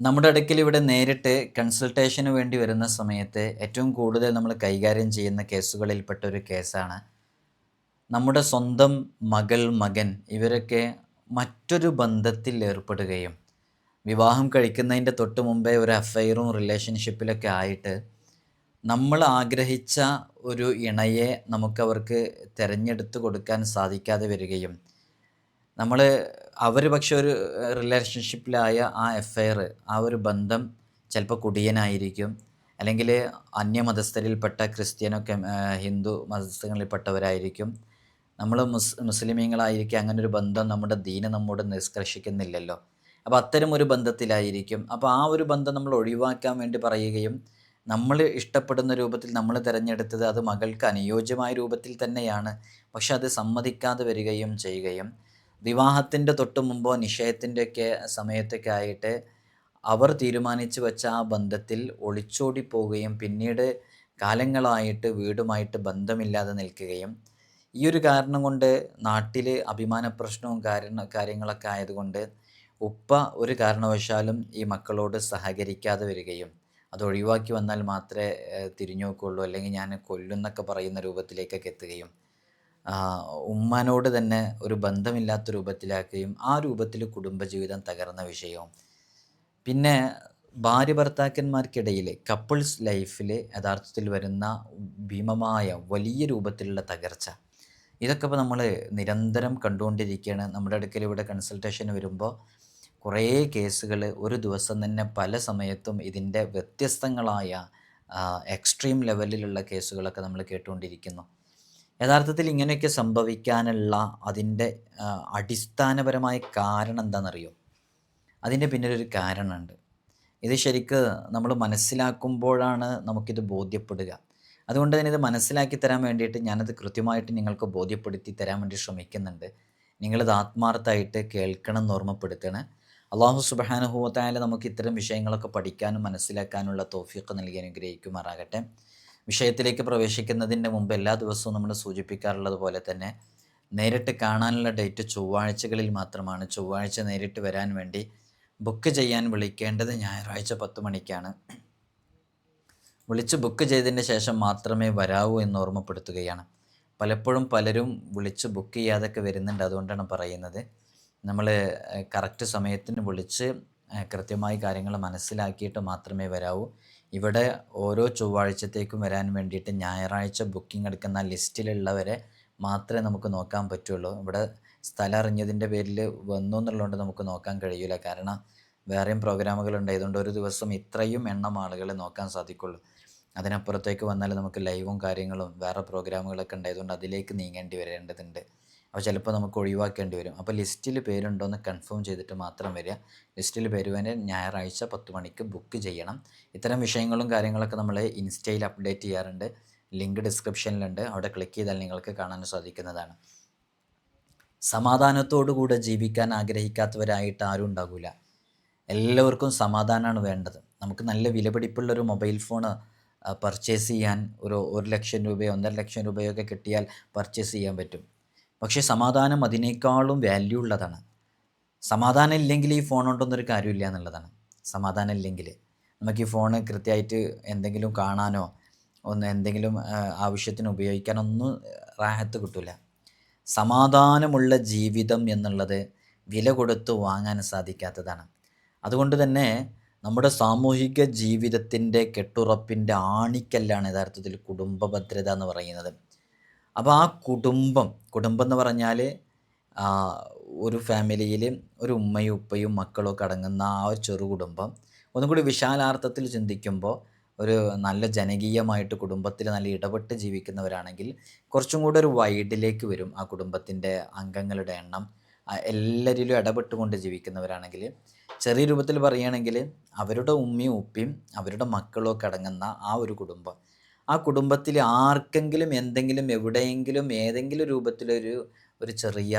നമ്മുടെ അടുക്കൽ ഇവിടെ നേരിട്ട് കൺസൾട്ടേഷന് വേണ്ടി വരുന്ന സമയത്ത് ഏറ്റവും കൂടുതൽ നമ്മൾ കൈകാര്യം ചെയ്യുന്ന കേസുകളിൽപ്പെട്ട ഒരു കേസാണ്. നമ്മുടെ സ്വന്തം മകൾ മകൻ ഇവരൊക്കെ മറ്റൊരു ബന്ധത്തിൽ ഏർപ്പെടുകയും വിവാഹം കഴിക്കുന്നതിന്റെ തൊട്ട് മുമ്പേ ഒരു അഫയറും റിലേഷൻഷിപ്പിലൊക്കെ ആയിട്ട് നമ്മൾ ആഗ്രഹിച്ച ഒരു ഇണയെ നമുക്കവർക്ക് തിരഞ്ഞെടുത്ത് കൊടുക്കാൻ സാധിക്കാതെ വരികയും നമ്മൾ അവർ പക്ഷെ ഒരു റിലേഷൻഷിപ്പിലായ ആ എഫയർ ആ ഒരു ബന്ധം ചിലപ്പോൾ കുടിയനായിരിക്കും. അല്ലെങ്കിൽ അന്യമതസ്ഥരിൽപ്പെട്ട ക്രിസ്ത്യനൊക്കെ ഹിന്ദു മതസ്ഥങ്ങളിൽപ്പെട്ടവരായിരിക്കും. നമ്മൾ മുസ് മുസ്ലിമീങ്ങളായിരിക്കും അങ്ങനെ ഒരു ബന്ധം നമ്മുടെ ദീന നമ്മോട് നിഷ്കർഷിക്കുന്നില്ലല്ലോ. അപ്പോൾ അത്തരം ഒരു ബന്ധത്തിലായിരിക്കും. അപ്പോൾ ആ ഒരു ബന്ധം നമ്മൾ ഒഴിവാക്കാൻ വേണ്ടി പറയുകയും നമ്മൾ ഇഷ്ടപ്പെടുന്ന രൂപത്തിൽ നമ്മൾ തിരഞ്ഞെടുത്തത് അത് മകൾക്ക് അനുയോജ്യമായ രൂപത്തിൽ തന്നെയാണ്. പക്ഷെ അത് സമ്മതിക്കാതെ വരികയും ചെയ്യുകയും വിവാഹത്തിന്റെ തൊട്ട് മുമ്പോ നിശ്ചയത്തിന്റെയൊക്കെ സമയത്തൊക്കെ ആയിട്ട് അവർ തീരുമാനിച്ചു വെച്ച ആ ബന്ധത്തിൽ ഒളിച്ചോടി പോവുകയും പിന്നീട് കാലങ്ങളായിട്ട് വീടുമായിട്ട് ബന്ധമില്ലാതെ നിൽക്കുകയും ഈ ഒരു കാരണം കൊണ്ട് നാട്ടിൽ അഭിമാന പ്രശ്നവും കാരണ കാര്യങ്ങളൊക്കെ ആയതുകൊണ്ട് ഉപ്പ ഒരു കാരണവശാലും ഈ മക്കളോട് സഹകരിക്കാതെ വരികയും അത് ഒഴിവാക്കി വന്നാൽ മാത്രമേ തിരിഞ്ഞു നോക്കുകയുള്ളൂ അല്ലെങ്കിൽ ഞാൻ കൊല്ലുന്നൊക്കെ പറയുന്ന രൂപത്തിലേക്കൊക്കെ എത്തുകയും ഉമ്മാനോട് തന്നെ ഒരു ബന്ധമില്ലാത്ത രൂപത്തിലാക്കുകയും ആ രൂപത്തിൽ കുടുംബജീവിതം തകർന്ന വിഷയവും. പിന്നെ ഭാര്യ ഭർത്താക്കന്മാർക്കിടയിൽ കപ്പിൾസ് ലൈഫിൽ യഥാർത്ഥത്തിൽ വരുന്ന ഭീമമായ വലിയ രൂപത്തിലുള്ള തകർച്ച. ഇതൊക്കെ ഇപ്പോൾ നമ്മൾ നിരന്തരം കണ്ടുകൊണ്ടിരിക്കുകയാണ്. നമ്മുടെ അടുക്കൽ ഇവിടെ കൺസൾട്ടേഷന് വരുമ്പോൾ കുറേ കേസുകൾ ഒരു ദിവസം തന്നെ പല സമയത്തും ഇതിന്റെ വ്യത്യസ്തങ്ങളായ എക്സ്ട്രീം ലെവലിലുള്ള കേസുകളൊക്കെ നമ്മൾ കേട്ടുകൊണ്ടിരിക്കുന്നു. യഥാർത്ഥത്തിൽ ഇങ്ങനെയൊക്കെ സംഭവിക്കാനുള്ള അതിന്റെ അടിസ്ഥാനപരമായ കാരണം എന്താണെന്നറിയോ? അതിന്റെ പിന്നിലൊരു കാരണമുണ്ട്. ഇത് ശരിക്ക് നമ്മൾ മനസ്സിലാക്കുമ്പോഴാണ് നമുക്കിത് ബോധ്യപ്പെടുക. അതുകൊണ്ട് തന്നെ ഇത് മനസ്സിലാക്കി തരാൻ വേണ്ടിയിട്ട് ഞാനത് കൃത്യമായിട്ട് നിങ്ങൾക്ക് ബോധ്യപ്പെടുത്തി തരാൻ വേണ്ടി ശ്രമിക്കുന്നുണ്ട്. നിങ്ങളിത് ആത്മാർത്ഥമായിട്ട് കേൾക്കണം എന്ന് ഓർമ്മപ്പെടുത്തണേ. അള്ളാഹു സുബാനുഭവത്തായാലും നമുക്ക് ഇത്തരം വിഷയങ്ങളൊക്കെ പഠിക്കാനും മനസ്സിലാക്കാനുള്ള തോഫിയൊക്കെ നൽകി അനുഗ്രഹിക്കുമാറാകട്ടെ. വിഷയത്തിലേക്ക് പ്രവേശിക്കുന്നതിന്റെ മുമ്പ് എല്ലാ ദിവസവും നമ്മൾ സൂചിപ്പിക്കാറുള്ളത് പോലെ തന്നെ നേരിട്ട് കാണാനുള്ള ഡേറ്റ് ചൊവ്വാഴ്ചകളിൽ മാത്രമാണ്. ചൊവ്വാഴ്ച നേരിട്ട് വരാൻ വേണ്ടി ബുക്ക് ചെയ്യാൻ വിളിക്കേണ്ടത് ഞായറാഴ്ച പത്ത് മണിക്കാണ്. വിളിച്ച് ബുക്ക് ചെയ്തതിന് ശേഷം മാത്രമേ വരാവൂ എന്ന് ഓർമ്മപ്പെടുത്തുകയാണ്. പലപ്പോഴും പലരും വിളിച്ച് ബുക്ക് ചെയ്യാതൊക്കെ വരുന്നുണ്ട് അതുകൊണ്ടാണ് പറയുന്നത്. നമ്മൾ കറക്റ്റ് സമയത്തിന് വിളിച്ച് കൃത്യമായി കാര്യങ്ങൾ മനസ്സിലാക്കിയിട്ട് മാത്രമേ വരാവൂ. ഇവിടെ ഓരോ ചൊവ്വാഴ്ചത്തേക്കും വരാൻ വേണ്ടിയിട്ട് ഞായറാഴ്ച ബുക്കിംഗ് എടുക്കുന്ന ലിസ്റ്റിലുള്ളവരെ മാത്രമേ നമുക്ക് നോക്കാൻ പറ്റുള്ളൂ. ഇവിടെ സ്ഥലം അറിഞ്ഞതിന്റെ പേരിൽ വന്നു എന്നുള്ളതുകൊണ്ട് നമുക്ക് നോക്കാൻ കഴിയില്ല. കാരണം വേറെയും പ്രോഗ്രാമുകൾ ഉണ്ടായതുകൊണ്ട് ഒരു ദിവസം ഇത്രയും എണ്ണം ആളുകളെ നോക്കാൻ സാധിക്കുള്ളൂ. അതിനപ്പുറത്തേക്ക് വന്നാൽ നമുക്ക് ലൈവും കാര്യങ്ങളും വേറെ പ്രോഗ്രാമുകളൊക്കെ ഉണ്ടായതുകൊണ്ട് അതിലേക്ക് നീങ്ങേണ്ടി വരേണ്ടതുണ്ട്. അപ്പോൾ ചിലപ്പോൾ നമുക്ക് ഒഴിവാക്കേണ്ടി വരും. അപ്പോൾ ലിസ്റ്റിൽ പേരുണ്ടോ എന്ന് കൺഫേം ചെയ്തിട്ട് മാത്രം വരിക. ലിസ്റ്റിൽ പേര് വേണ്ടി ഞായറാഴ്ച പത്ത് മണിക്ക് ബുക്ക് ചെയ്യണം. ഇത്തരം വിഷയങ്ങളും കാര്യങ്ങളൊക്കെ നമ്മൾ ഇൻസ്റ്റയിൽ അപ്ഡേറ്റ് ചെയ്യാറുണ്ട്. ലിങ്ക് ഡിസ്ക്രിപ്ഷനിലുണ്ട്. അവിടെ ക്ലിക്ക് ചെയ്താൽ നിങ്ങൾക്ക് കാണാൻ സാധിക്കുന്നതാണ്. സമാധാനത്തോടുകൂടെ ജീവിക്കാൻ ആഗ്രഹിക്കാത്തവരായിട്ട് ആരും ഉണ്ടാകില്ല എല്ലാവർക്കും സമാധാനമാണ് വേണ്ടത്. നമുക്ക് നല്ല വിലപിടിപ്പുള്ള ഒരു മൊബൈൽ ഫോൺ പർച്ചേസ് ചെയ്യാൻ ഒരു ഒരു ലക്ഷം രൂപയോ ഒന്നര ലക്ഷം രൂപയോ ഒക്കെ കിട്ടിയാൽ പർച്ചേസ് ചെയ്യാൻ പറ്റും. പക്ഷേ സമാധാനം അതിനേക്കാളും വാല്യൂ ഉള്ളതാണ്. സമാധാനം ഇല്ലെങ്കിൽ ഈ ഫോൺ കൊണ്ടൊന്നൊരു കാര്യമില്ല എന്നുള്ളതാണ്. സമാധാനം ഇല്ലെങ്കിൽ. നമുക്ക് ഈ ഫോൺ കൃത്യമായിട്ട് എന്തെങ്കിലും കാണാനോ ഒന്ന് എന്തെങ്കിലും ആവശ്യത്തിന് ഉപയോഗിക്കാനോ ഒന്നും റാഹത്ത് കിട്ടില്ല സമാധാനമുള്ള ജീവിതം എന്നുള്ളത് വില കൊടുത്ത് വാങ്ങാൻ സാധിക്കാത്തതാണ്. അതുകൊണ്ട് തന്നെ നമ്മുടെ സാമൂഹിക ജീവിതത്തിന്റെ കെട്ടുറപ്പിന്റെ ആണിക്കല്ലാണ് യഥാർത്ഥത്തിൽ കുടുംബ ഭദ്രത എന്ന് പറയുന്നത്. അപ്പോൾ ആ കുടുംബം കുടുംബം എന്ന് പറഞ്ഞാൽ ഒരു ഫാമിലിയിൽ ഒരു ഉമ്മയും ഉപ്പയും മക്കളും ഒക്കെ അടങ്ങുന്ന ആ ഒരു ചെറു കുടുംബം. ഒന്നും കൂടി വിശാലാർത്ഥത്തിൽ ചിന്തിക്കുമ്പോൾ ഒരു നല്ല ജനകീയമായിട്ട് കുടുംബത്തിൽ നല്ല ഇടപെട്ട് ജീവിക്കുന്നവരാണെങ്കിൽ കുറച്ചും കൂടെ ഒരു വൈഡിലേക്ക് വരും ആ കുടുംബത്തിന്റെ അംഗങ്ങളുടെ എണ്ണം. എല്ലാവരിലും ഇടപെട്ടുകൊണ്ട് ജീവിക്കുന്നവരാണെങ്കിൽ ചെറിയ രൂപത്തിൽ പറയുകയാണെങ്കിൽ അവരുടെ ഉമ്മയും ഉപ്പയും അവരുടെ മക്കളും ഒക്കെ അടങ്ങുന്ന ആ ഒരു കുടുംബം. ആ കുടുംബത്തിൽ ആർക്കെങ്കിലും എന്തെങ്കിലും എവിടെയെങ്കിലും ഏതെങ്കിലും രൂപത്തിലൊരു ഒരു ചെറിയ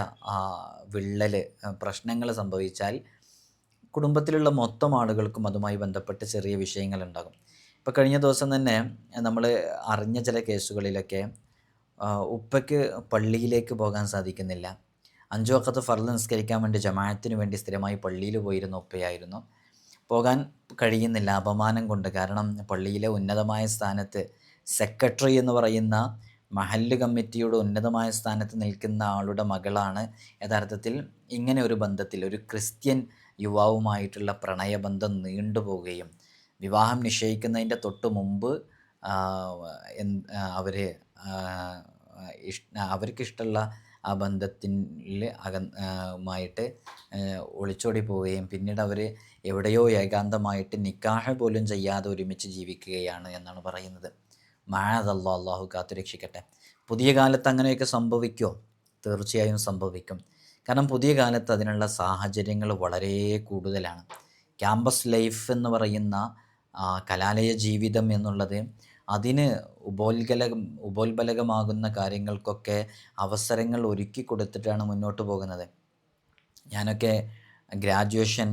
വിള്ളൽ പ്രശ്നങ്ങൾ സംഭവിച്ചാൽ കുടുംബത്തിലുള്ള മൊത്തം ആളുകൾക്കും അതുമായി ബന്ധപ്പെട്ട് ചെറിയ വിഷയങ്ങളുണ്ടാകും. ഇപ്പോൾ കഴിഞ്ഞ ദിവസം തന്നെ നമ്മൾ അറിഞ്ഞ ചില കേസുകളിലൊക്കെ ഉപ്പയ്ക്ക് പള്ളിയിലേക്ക് പോകാൻ സാധിക്കുന്നില്ല. അഞ്ചു വക്കത്ത് ഫർദ് നിസ്കരിക്കാൻ വേണ്ടി ജമാഅത്തിന് വേണ്ടി സ്ഥിരമായി പള്ളിയിൽ പോയിരുന്ന ഉപ്പയായിരുന്നു. പോകാൻ കഴിയുന്നില്ല അപമാനം കൊണ്ട്. കാരണം പള്ളിയിലെ ഉന്നതമായ സ്ഥാനത്ത് സെക്രട്ടറി എന്ന് പറയുന്ന മഹല്ല് കമ്മിറ്റിയുടെ ഉന്നതമായ സ്ഥാനത്ത് നിൽക്കുന്ന ആളുടെ മകളാണ് യഥാർത്ഥത്തിൽ ഇങ്ങനെ ഒരു ബന്ധത്തിൽ ഒരു ക്രിസ്ത്യൻ യുവാവുമായിട്ടുള്ള പ്രണയബന്ധം നീണ്ടുപോവുകയും വിവാഹം നിശ്ചയിക്കുന്നതിന്റെ തൊട്ട് മുമ്പ് അവർ ഇഷ് അവർക്കിഷ്ടമുള്ള ആ ബന്ധത്തിൽ അക മായിട്ട് ഒളിച്ചോടി പോവുകയും പിന്നീട് അവർ എവിടെയോ ഏകാന്തമായിട്ട് നിക്കാഹ പോലും ചെയ്യാതെ ഒരുമിച്ച് ജീവിക്കുകയാണ് എന്നാണ് പറയുന്നത്. മാഴതല്ലോ അള്ളാഹു കാത്തുരക്ഷിക്കട്ടെ പുതിയ കാലത്ത് അങ്ങനെയൊക്കെ സംഭവിക്കുമോ തീർച്ചയായും സംഭവിക്കും. കാരണം പുതിയ കാലത്ത് അതിനുള്ള സാഹചര്യങ്ങൾ വളരെ കൂടുതലാണ്. ക്യാമ്പസ് ലൈഫ് എന്ന് പറയുന്ന കലാലയ ജീവിതം എന്നുള്ളത് അതിന് ഉപോത്കല ഉപോത്ബലകമാകുന്ന കാര്യങ്ങൾക്കൊക്കെ അവസരങ്ങൾ ഒരുക്കി കൊടുത്തിട്ടാണ് മുന്നോട്ട് പോകുന്നത്. ഞാനൊക്കെ ഗ്രാജുവേഷൻ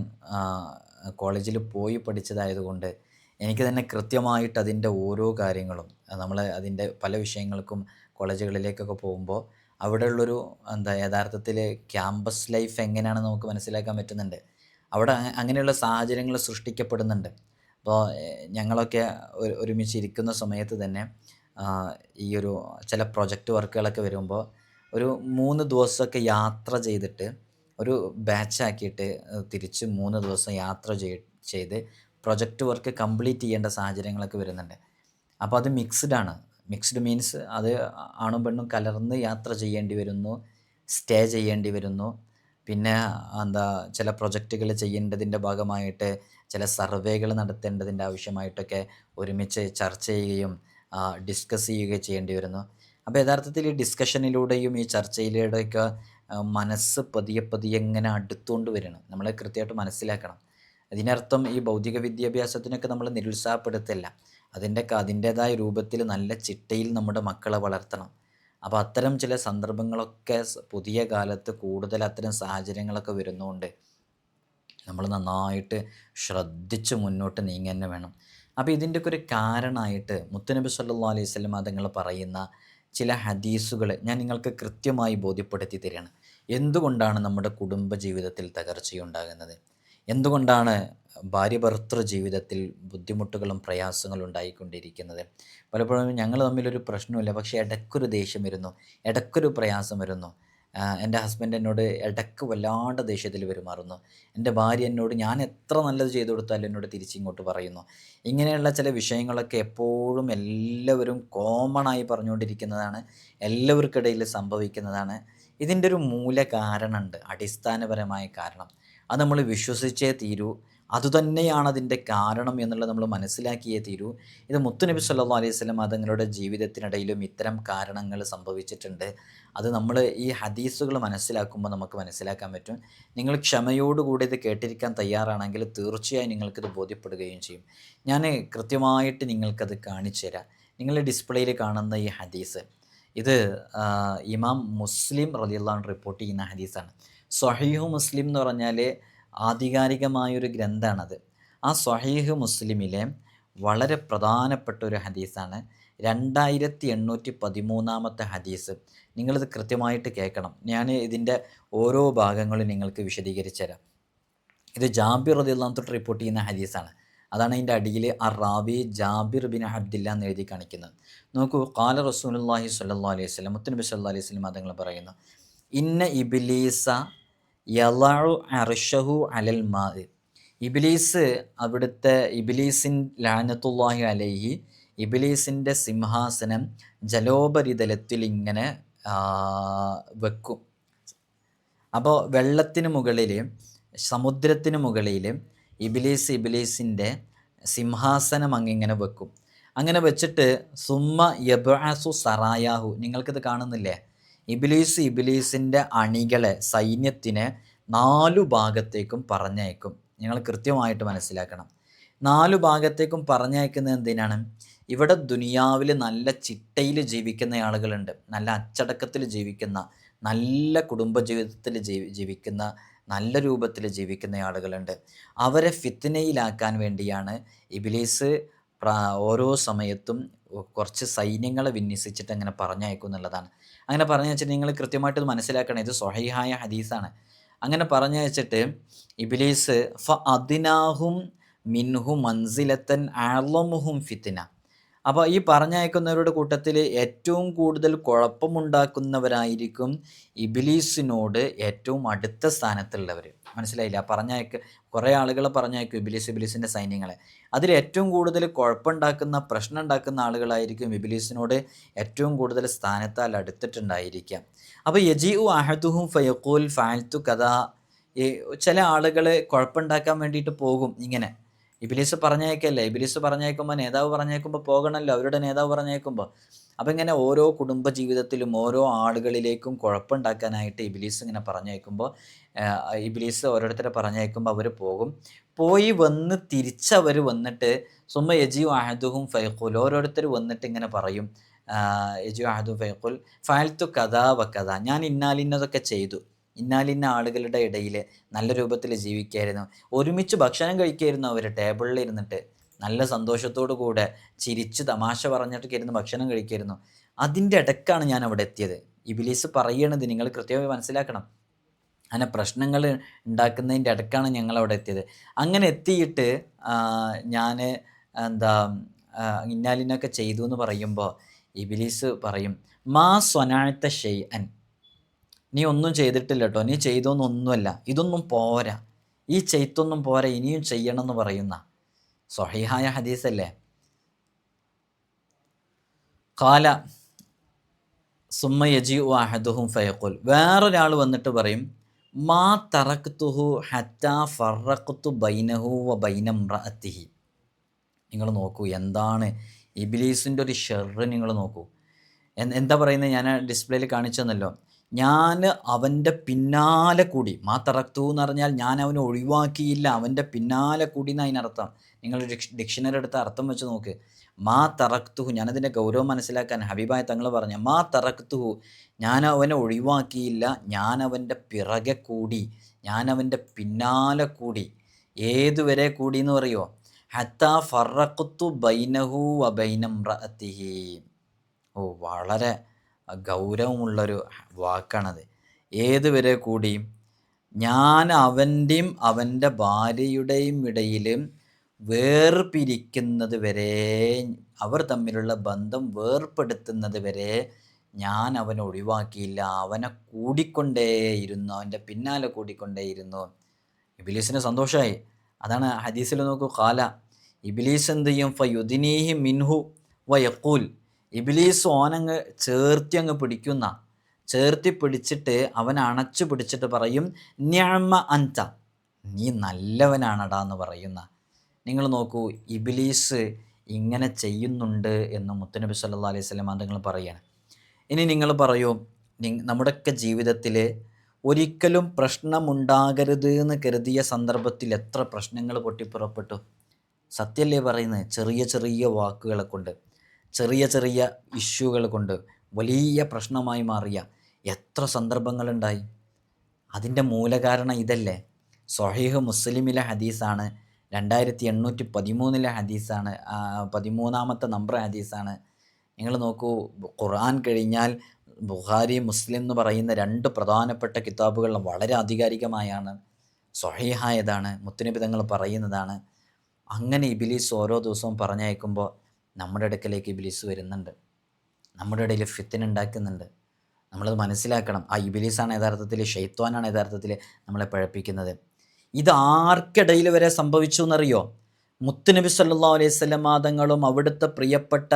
കോളേജിൽ പോയി പഠിച്ചതായതുകൊണ്ട് എനിക്ക് തന്നെ കൃത്യമായിട്ട് അതിന്റെ ഓരോ കാര്യങ്ങളും നമ്മൾ അതിന്റെ പല വിഷയങ്ങൾക്കും കോളേജുകളിലേക്കൊക്കെ പോകുമ്പോൾ അവിടെയുള്ളൊരു എന്താ യഥാർത്ഥത്തിൽ ക്യാമ്പസ് ലൈഫ് എങ്ങനെയാണെന്ന് നമുക്ക് മനസ്സിലാക്കാൻ പറ്റുന്നുണ്ട്. അവിടെ അങ്ങനെയുള്ള സാഹചര്യങ്ങൾ സൃഷ്ടിക്കപ്പെടുന്നുണ്ട്. അപ്പോൾ ഞങ്ങളൊക്കെ ഒരുമിച്ച് ഇരിക്കുന്ന സമയത്ത് തന്നെ ഈ ഒരു ചില പ്രൊജക്റ്റ് വർക്കുകളൊക്കെ വരുമ്പോൾ ഒരു മൂന്ന് ദിവസമൊക്കെ യാത്ര ചെയ്തിട്ട് ഒരു ബാച്ചാക്കിയിട്ട് തിരിച്ച് മൂന്ന് ദിവസം യാത്ര ചെയ്ത് പ്രൊജക്റ്റ് വർക്ക് കംപ്ലീറ്റ് ചെയ്യേണ്ട സാഹചര്യങ്ങളൊക്കെ വരുന്നുണ്ട്. അപ്പോൾ അത് മിക്സ്ഡ് ആണ്. മിക്സ്ഡ് മീൻസ് അത് ആണും പെണ്ണും കലർന്ന് യാത്ര ചെയ്യേണ്ടി വരുന്നു സ്റ്റേ ചെയ്യേണ്ടി വരുന്നു. പിന്നെ എന്താ ചില പ്രൊജക്റ്റുകൾ ചെയ്യേണ്ടതിന്റെ ഭാഗമായിട്ട് ചില സർവേകൾ നടത്തേണ്ടതിന്റെ ആവശ്യമായിട്ടൊക്കെ ഒരുമിച്ച് ചർച്ച ചെയ്യുകയും ഡിസ്കസ് ചെയ്യുകയും ചെയ്യേണ്ടി വരുന്നു. അപ്പോൾ യഥാർത്ഥത്തിൽ ഈ ഡിസ്കഷനിലൂടെയും ഈ ചർച്ചയിലൂടെയൊക്കെ മനസ്സ് പതിയെ പതിയെ എങ്ങനെ അടുത്തുകൊണ്ട് വരണം നമ്മളെ കൃത്യമായിട്ട് മനസ്സിലാക്കണം. അതിനർത്ഥം ഈ ഭൗതിക വിദ്യാഭ്യാസത്തിനൊക്കെ നമ്മൾ നിരുത്സാഹപ്പെടുത്തില്ല. അതിന്റെ അതിന്റേതായ രൂപത്തിൽ നല്ല ചിട്ടയിൽ നമ്മുടെ മക്കളെ വളർത്തണം. അപ്പോൾ അത്തരം ചില സന്ദർഭങ്ങളൊക്കെ പുതിയ കാലത്ത് കൂടുതൽ അത്തരം സാഹചര്യങ്ങളൊക്കെ വരുന്നതുകൊണ്ട് നമ്മൾ നന്നായിട്ട് ശ്രദ്ധിച്ച് മുന്നോട്ട് നീങ്ങി തന്നെ വേണം. അപ്പോൾ ഇതിന്റെയൊക്കെ ഒരു കാരണമായിട്ട് മുത്തുനബി സല്ലാ അലൈഹി സ്വലം അതങ്ങൾ പറയുന്ന ചില ഹദീസുകൾ ഞാൻ നിങ്ങൾക്ക് കൃത്യമായി ബോധ്യപ്പെടുത്തി തരികയാണ്. എന്തുകൊണ്ടാണ് നമ്മുടെ കുടുംബ ജീവിതത്തിൽ തകർച്ചയുണ്ടാകുന്നത്? എന്തുകൊണ്ടാണ് ഭാര്യ ഭർത്തൃ ജീവിതത്തിൽ ബുദ്ധിമുട്ടുകളും പ്രയാസങ്ങളും ഉണ്ടായിക്കൊണ്ടിരിക്കുന്നത്? പലപ്പോഴും ഞങ്ങൾ തമ്മിലൊരു പ്രശ്നമില്ല പക്ഷേ ഇടയ്ക്കൊരു ദേഷ്യം വരുന്നു. ഇടയ്ക്കൊരു പ്രയാസം വരുന്നു. എന്റെ ഹസ്ബൻഡ് എന്നോട് ഇടയ്ക്ക് വല്ലാണ്ട് ദേഷ്യത്തിൽ പെരുമാറുന്നു. എന്റെ ഭാര്യ എന്നോട് ഞാൻ എത്ര നല്ലത് ചെയ്തു കൊടുത്താലും എന്നോട് തിരിച്ചിങ്ങോട്ട് പറയുന്നു. ഇങ്ങനെയുള്ള ചില വിഷയങ്ങളൊക്കെ എപ്പോഴും എല്ലാവരും കോമണായി പറഞ്ഞുകൊണ്ടിരിക്കുന്നതാണ്. എല്ലാവർക്കിടയിൽ സംഭവിക്കുന്നതാണ്. ഇതിന്റെ ഒരു മൂല കാരണമുണ്ട് അടിസ്ഥാനപരമായ കാരണം. അത് നമ്മൾ വിശ്വസിച്ചേ തീരൂ. അതുതന്നെയാണ് അതിന്റെ കാരണം എന്നുള്ളത് നമ്മൾ മനസ്സിലാക്കിയേ തീരൂ. ഇത് മുത്തുനബി സല്ലാ അലൈഹി സ്വലം തങ്ങളുടെ ജീവിതത്തിനിടയിലും ഇത്തരം കാരണങ്ങൾ സംഭവിച്ചിട്ടുണ്ട്. അത് നമ്മൾ ഈ ഹദീസുകൾ മനസ്സിലാക്കുമ്പോൾ നമുക്ക് മനസ്സിലാക്കാൻ പറ്റും. നിങ്ങൾ ക്ഷമയോടുകൂടി ഇത് കേട്ടിരിക്കാൻ തയ്യാറാണെങ്കിൽ തീർച്ചയായും നിങ്ങൾക്കിത് ബോധ്യപ്പെടുകയും ചെയ്യും. ഞാൻ കൃത്യമായിട്ട് നിങ്ങൾക്കത് കാണിച്ചു തരാം നിങ്ങളുടെ ഡിസ്പ്ലേയിൽ കാണുന്ന ഈ ഹദീസ്. ഇത് ഇമാം മുസ്ലിം റലിയുള്ള റിപ്പോർട്ട് ചെയ്യുന്ന ഹദീസാണ്. സൊഹീഹു മുസ്ലിം എന്ന് പറഞ്ഞാൽ ആധികാരികമായൊരു ഗ്രന്ഥമാണത് ആ സൊഹീഹ് മുസ്ലിമിലെ വളരെ പ്രധാനപ്പെട്ട ഒരു ഹദീസാണ്. രണ്ടായിരത്തി എണ്ണൂറ്റി പതിമൂന്നാമത്തെ ഹദീസ്. നിങ്ങളിത് കൃത്യമായിട്ട് കേൾക്കണം. ഞാൻ ഇതിന്റെ ഓരോ ഭാഗങ്ങളും നിങ്ങൾക്ക് വിശദീകരിച്ചു തരാം. ഇത് ജാബിർ റദിയുള്ള തൊട്ട് റിപ്പോർട്ട് ചെയ്യുന്ന ഹദീസാണ്. അതാണ് അതിന്റെ അടിയിൽ ആ റാവി ജാബിർ ബിൻ അബ്ദില്ല എന്ന് എഴുതി കാണിക്കുന്നത്. നോക്കൂ കാല റസൂലുല്ലാഹി സ്വല്ലാ അലൈഹി സ്വലം മുത്തനബി സല്ലാ അലൈഹി സ്വലം അതങ്ങൾ പറയുന്നു ഇന്ന ഇബിലീസ യലാഴു അർഷഹു അലൽ മാ ഇബിലീസ് അവിടുത്തെ ഇബിലീസിൻ ലാനത്തുല്ലാഹി അലൈഹി ഇബിലീസിന്റെ സിംഹാസനം ജലോപരിതലത്തിൽ ഇങ്ങനെ വെക്കും. അപ്പോൾ വെള്ളത്തിന് മുകളിൽ സമുദ്രത്തിന് മുകളിൽ ഇബിലീസ് ഇബിലീസിന്റെ സിംഹാസനം അങ്ങിങ്ങനെ വെക്കും. അങ്ങനെ വെച്ചിട്ട് സുമ്മ യബാസു സറായാഹു. നിങ്ങൾക്കിത് കാണുന്നില്ലേ? ഇബിലീസ് ഇബിലീസിന്റെ അണികളെ സൈന്യത്തിനെ നാലു ഭാഗത്തേക്കും പറഞ്ഞയക്കും. നിങ്ങൾ കൃത്യമായിട്ട് മനസ്സിലാക്കണം. നാലു ഭാഗത്തേക്കും പറഞ്ഞയക്കുന്നത് എന്തിനാണ്? ഇവിടെ ദുനിയാവിൽ നല്ല ചിട്ടയിൽ ജീവിക്കുന്ന ആളുകളുണ്ട്. നല്ല അച്ചടക്കത്തിൽ ജീവിക്കുന്ന നല്ല കുടുംബജീവിതത്തിൽ ജീവിക്കുന്ന നല്ല രൂപത്തിൽ ജീവിക്കുന്ന ആളുകളുണ്ട്. അവരെ ഫിത്തിനയിലാക്കാൻ വേണ്ടിയാണ് ഇബിലീസ് ഓരോ സമയത്തും കുറച്ച് സൈന്യങ്ങളെ വിന്യസിച്ചിട്ട് അങ്ങനെ പറഞ്ഞയക്കും എന്നുള്ളതാണ്. അങ്ങനെ പറഞ്ഞു വെച്ചിട്ട് നിങ്ങൾ കൃത്യമായിട്ട് മനസ്സിലാക്കണം. ഇത് സൊഹൈഹായ ഹദീസാണ്. അങ്ങനെ പറഞ്ഞു വെച്ചിട്ട് ഇബിലീസ് ഫ അതിനാഹും മിൻഹു മൻസിലത്തൻ ആളമുഹും ഫിത്തിന അപ്പോൾ ഈ പറഞ്ഞയക്കുന്നവരുടെ കൂട്ടത്തിൽ ഏറ്റവും കൂടുതൽ കുഴപ്പമുണ്ടാക്കുന്നവരായിരിക്കും ഇബിലീസിനോട് ഏറ്റവും അടുത്ത സ്ഥാനത്തുള്ളവർ മനസ്സിലായില്ല? പറഞ്ഞയക്ക കുറേ ആളുകളെ പറഞ്ഞയക്കും ഇബിലീസ് ഇബിലീസിന്റെ സൈന്യങ്ങളെ. അതിൽ ഏറ്റവും കൂടുതൽ കുഴപ്പമുണ്ടാക്കുന്ന പ്രശ്നം ഉണ്ടാക്കുന്ന ആളുകളായിരിക്കും ഇബിലീസിനോട് ഏറ്റവും കൂടുതൽ സ്ഥാനത്താൽ അടുത്തിട്ടുണ്ടായിരിക്കാം അപ്പോൾ യജീഉ അഹദുഹും ഫയഖൂൽ ഫാൽത്തു കഥ ചില ആളുകൾ കുഴപ്പമുണ്ടാക്കാൻ വേണ്ടിയിട്ട് പോകും ഇങ്ങനെ. ഇബിലീസ് പറഞ്ഞേക്കല്ലേ ഇബിലീസ് പറഞ്ഞേക്കുമ്പോൾ നേതാവ് പറഞ്ഞേക്കുമ്പോൾ പോകണമല്ലോ അവരുടെ നേതാവ് പറഞ്ഞേക്കുമ്പോൾ അപ്പം ഇങ്ങനെ ഓരോ കുടുംബ ജീവിതത്തിലും ഓരോ ആളുകളിലേക്കും കുഴപ്പമുണ്ടാക്കാനായിട്ട് ഇബിലീസ് ഇങ്ങനെ പറഞ്ഞേക്കുമ്പോൾ ഇബിലീസ് ഓരോരുത്തരെ പറഞ്ഞേക്കുമ്പോൾ അവർ പോകും. പോയി വന്ന് തിരിച്ചവർ വന്നിട്ട് സുമ യജി അഹദുഹും ഫൈഖുൽ ഓരോരുത്തർ വന്നിട്ട് ഇങ്ങനെ പറയും. യജു അഹദു ഫൈഖുൽ ഫാൽത്തു കഥ ഞാൻ ഇന്നാലിന്നതൊക്കെ ചെയ്തു. ഇന്നാലിന്ന ആളുകളുടെ ഇടയിൽ നല്ല രൂപത്തിൽ ജീവിക്കായിരുന്നു. ഒരുമിച്ച് ഭക്ഷണം കഴിക്കായിരുന്നു അവർ ടേബിളിൽ ഇരുന്നിട്ട്. നല്ല സന്തോഷത്തോടു കൂടെ ചിരിച്ച് തമാശ പറഞ്ഞിട്ടൊക്കെ ഇരുന്ന് ഭക്ഷണം കഴിക്കായിരുന്നു. അതിന്റെ ഇടക്കാണ് ഞാൻ അവിടെ എത്തിയത്. ഇബിലീസ് പറയണത് നിങ്ങൾ കൃത്യമായി മനസ്സിലാക്കണം. അങ്ങനെ പ്രശ്നങ്ങൾ ഉണ്ടാക്കുന്നതിന്റെ ഇടക്കാണ് ഞങ്ങൾ അവിടെ എത്തിയത്. അങ്ങനെ എത്തിയിട്ട് ഞാൻ എന്താ ഇന്നാലിനൊക്കെ ചെയ്തു എന്ന് പറയുമ്പോൾ ഇബിലീസ് പറയും മാ സ്വനാഴ്ത്ത ഷെയ് അൻ നീ ഒന്നും ചെയ്തിട്ടില്ല കേട്ടോ നീ ചെയ്തോന്നൊന്നുമല്ല. ഇതൊന്നും പോരാ. ഈ ചെയ്ത്തൊന്നും പോരാ. ഇനിയും ചെയ്യണം എന്ന് പറയുന്ന. സ്വഹിഹായ ഹദീസല്ലേ? കാല സുമ്മ യജി അഹദുഹും ഫയഖുൽ. വേറൊരാൾ വന്നിട്ട് പറയും മാ തറക്തുഹു ഹറ്റ ഫറക്തു ബൈനഹു വ ബൈനംറഅത്തിഹി നിങ്ങൾ നോക്കൂ എന്താണ് ഇബിലീസിന്റെ ഒരു ഷെറ് നിങ്ങൾ നോക്കൂ. എന്താ പറയുന്നത്? ഞാൻ ഡിസ്പ്ലേയിൽ കാണിച്ചു തന്നല്ലോ ഞാൻ അവന്റെ പിന്നാലെ കൂടി. മാ തറക്തു എന്ന് പറഞ്ഞാൽ ഞാൻ അവനെ ഒഴിവാക്കിയില്ല. അവന്റെ പിന്നാലെ കൂടി എന്ന് അതിനർത്ഥം? നിങ്ങൾ ഡിക്ഷണറി എടുത്ത് അർത്ഥം വെച്ച് നോക്ക്. മാ തറക്തുഹു ഞാനതിന്റെ ഗൗരവം മനസ്സിലാക്കാൻ ഹബീബായ തങ്ങൾ പറഞ്ഞ മാ തറക്തുഹു ഞാൻ അവനെ ഒഴിവാക്കിയില്ല. ഞാൻ അവന്റെ പിറകെ കൂടി. ഞാൻ അവന്റെ പിന്നാലെ കൂടി. ഏതുവരെ കൂടി എന്ന് പറയുമോ ഹത്ത ഫറക്കുത്തു ബൈനഹു വബൈനം റഅത്തിഹി ഓ വളരെ ഗൗരവമുള്ളൊരു വാക്കാണത്. ഏതുവരെ കൂടിയും ഞാൻ അവന്റെയും അവന്റെ ഭാര്യയുടെയും ഇടയിൽ വേർപിരിക്കുന്നത് വരെ അവർ തമ്മിലുള്ള ബന്ധം വേർപ്പെടുത്തുന്നത് വരെ ഞാൻ അവനെ ഒഴിവാക്കിയില്ല. അവനെ കൂടിക്കൊണ്ടേയിരുന്നു അവന്റെ പിന്നാലെ കൂടിക്കൊണ്ടേയിരുന്നു. ഇബിലീസിന് സന്തോഷമായി അതാണ് ഹദീസിൽ നോക്കൂ കാല ഇബിലീസ് എന്ത് ചെയ്യും? ഫയുദിനീഹി മിൻഹു വയക്കൂൽ ഇബിലീസ് ഓനങ്ങ് ചേർത്തി അങ്ങ് പിടിക്കുന്ന ചേർത്തി പിടിച്ചിട്ട് അവൻ അണച്ചു പിടിച്ചിട്ട് പറയും ഞാമ്മ അന്ത നീ നല്ലവനാണടാ എന്ന് പറയുന്ന. നിങ്ങൾ നോക്കൂ ഇബിലീസ് ഇങ്ങനെ ചെയ്യുന്നുണ്ട് എന്ന് മുത്തനബി സല്ലാ അലൈഹി സ്വലം നിങ്ങൾ പറയാണ്. ഇനി നിങ്ങൾ പറയൂ നമ്മുടെയൊക്കെ ജീവിതത്തിൽ ഒരിക്കലും പ്രശ്നമുണ്ടാകരുത് എന്ന് കരുതിയ സന്ദർഭത്തിൽ എത്ര പ്രശ്നങ്ങൾ പൊട്ടിപ്പുറപ്പെട്ടു. സത്യല്ലേ പറയുന്നത്? ചെറിയ ചെറിയ വാക്കുകളെ കൊണ്ട് ചെറിയ ചെറിയ ഇഷ്യൂകൾ കൊണ്ട് വലിയ പ്രശ്നമായി മാറിയ എത്ര സന്ദർഭങ്ങളുണ്ടായി. അതിന്റെ മൂലകാരണം ഇതല്ലേ. സൊഹീഹ് മുസ്ലിമിലെ ഹദീസാണ് രണ്ടായിരത്തി എണ്ണൂറ്റി പതിമൂന്നിലെ ഹദീസാണ് പതിമൂന്നാമത്തെ നമ്പർ ഹദീസാണ്. നിങ്ങൾ നോക്കൂ ഖുർആൻ കഴിഞ്ഞാൽ ബുഖാരി മുസ്ലിം എന്ന് പറയുന്ന രണ്ട് പ്രധാനപ്പെട്ട കിതാബുകൾ വളരെ ആധികാരികമായാണ്. സൊഹീഹായതാണ് മുത്തുനബി തങ്ങൾ പറയുന്നതാണ്. അങ്ങനെ ഇബിലീസ് ഓരോ ദിവസവും പറഞ്ഞയക്കുമ്പോൾ നമ്മുടെ അടുക്കലേക്ക് ഇബിലീസ് വരുന്നുണ്ട്. നമ്മുടെ ഇടയിൽ ഫിത്തിൻ ഉണ്ടാക്കുന്നുണ്ട്. നമ്മളത് മനസ്സിലാക്കണം. ആ ഇബിലീസാണ് യഥാർത്ഥത്തിൽ ഷെയ്ത്വാനാണ് യഥാർത്ഥത്തിൽ നമ്മളെ പഴപ്പിക്കുന്നത്. ഇത് ആർക്കിടയിൽ വരെ സംഭവിച്ചു എന്നറിയോ? മുത്തുനബി സല്ലാ അലൈഹി സ്വലമാതങ്ങളും അവിടുത്തെ പ്രിയപ്പെട്ട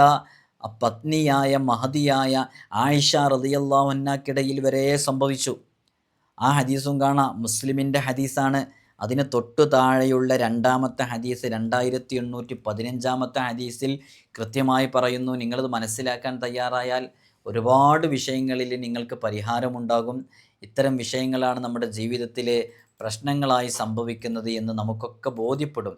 പത്നിയായ മഹതിയായ ആയിഷ റതിയല്ലാഹന്നാക്കിടയിൽ വരെ സംഭവിച്ചു. ആ ഹദീസും കാണാം. മുസ്ലിമിന്റെ ഹദീസാണ്. അതിന് തൊട്ടു താഴെയുള്ള രണ്ടാമത്തെ ഹദീസ് രണ്ടായിരത്തി എണ്ണൂറ്റി പതിനഞ്ചാമത്തെ ഹദീസിൽ കൃത്യമായി പറയുന്നു. നിങ്ങളത് മനസ്സിലാക്കാൻ തയ്യാറായാൽ ഒരുപാട് വിഷയങ്ങളിൽ നിങ്ങൾക്ക് പരിഹാരമുണ്ടാകും. ഇത്തരം വിഷയങ്ങളാണ് നമ്മുടെ ജീവിതത്തിലെ പ്രശ്നങ്ങളായി സംഭവിക്കുന്നത് എന്ന് നമുക്കൊക്കെ ബോധ്യപ്പെടും.